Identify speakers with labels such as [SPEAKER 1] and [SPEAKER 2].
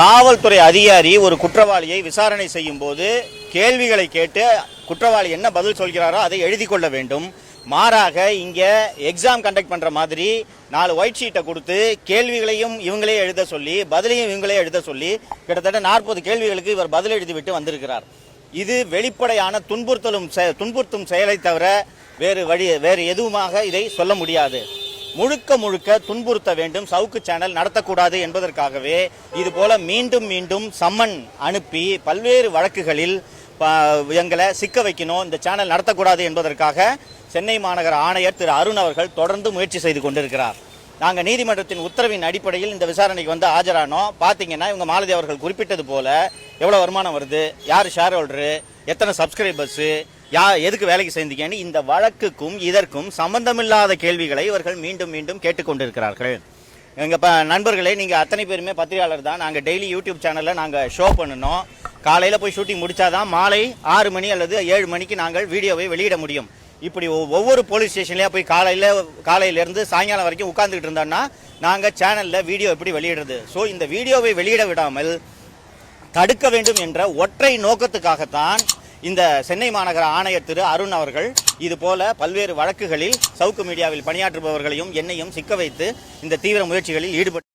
[SPEAKER 1] காவல்துறை அதிகாரி ஒரு குற்றவாளியை விசாரணை செய்யும் போது கேள்விகளை கேட்டு குற்றவாளி என்ன பதில் சொல்கிறாரோ அதை எழுதி கொள்ள வேண்டும். மாறாக இங்கே எக்ஸாம் கண்டக்ட் பண்ணுற மாதிரி நாலு ஒயிட் ஷீட்டை கொடுத்து கேள்விகளையும் இவங்களே எழுத சொல்லி பதிலையும் இவங்களே எழுத சொல்லி கிட்டத்தட்ட நாற்பது கேள்விகளுக்கு இவர் பதில் எழுதிவிட்டு வந்திருக்கிறார். இது வெளிப்படையான துன்புறுத்தலும் துன்புறுத்தும் செயலை தவிர வேறு வழி வேறு எதுவுமாக இதை சொல்ல முடியாது. முழுக்க முழுக்க துன்புறுத்த வேண்டும். சவுக்கு சேனல் நடத்தக்கூடாது என்பதற்காகவே இது போல மீண்டும் மீண்டும் சம்மன் அனுப்பி பல்வேறு வழக்குகளில் எங்களை சிக்க வைக்கணும் இந்த சேனல் நடத்தக்கூடாது என்பதற்காக சென்னை மாநகர ஆணையர் திரு அருண் அவர்கள் தொடர்ந்து முயற்சி செய்து கொண்டிருக்கிறார். நாங்கள் நீதிமன்றத்தின் உத்தரவின் அடிப்படையில் இந்த விசாரணைக்கு வந்து ஆஜரானோம். பார்த்தீங்கன்னா இவங்க மாலதி அவர்கள் குறிப்பிட்டது போல எவ்வளோ வருமானம் வருது யார் ஷேர் ஹோல்டரு எத்தனை சப்ஸ்கிரைபர்ஸு யா எதுக்கு வேலைக்கு சேர்ந்தீங்கன்னு இந்த வழக்குக்கும் இதற்கும் சம்பந்தமில்லாத கேள்விகளை இவர்கள் மீண்டும் மீண்டும் கேட்டுக்கொண்டிருக்கிறார்கள். எங்கள் ப நண்பர்களே நீங்கள் அத்தனை பேருமே பத்திரிகையாளர் தான். நாங்கள் டெய்லி யூடியூப் சேனலில் நாங்கள் ஷோ பண்ணணும் காலையில் போய் ஷூட்டிங் முடித்தாதான் மாலை ஆறு மணி அல்லது ஏழு மணிக்கு நாங்கள் வீடியோவை வெளியிட முடியும். இப்படி ஒவ்வொரு போலீஸ் ஸ்டேஷன்லேயே போய் காலையில் காலையிலேருந்து சாயங்காலம் வரைக்கும் உட்காந்துக்கிட்டு இருந்தோம்னா நாங்கள் சேனலில் வீடியோ எப்படி வெளியிடுறது? ஸோ இந்த வீடியோவை வெளியிட விடாமல் தடுக்க வேண்டும் என்ற ஒற்றை நோக்கத்துக்காகத்தான் இந்த சென்னை மாநகர ஆணையர் திரு அருண் அவர்கள் இது போல பல்வேறு வழக்குகளில் சவுக்கு மீடியாவில் பணியாற்றுபவர்களையும் என்னையும் சிக்க வைத்து இந்த தீவிர முயற்சிகளில் ஈடுபட்டு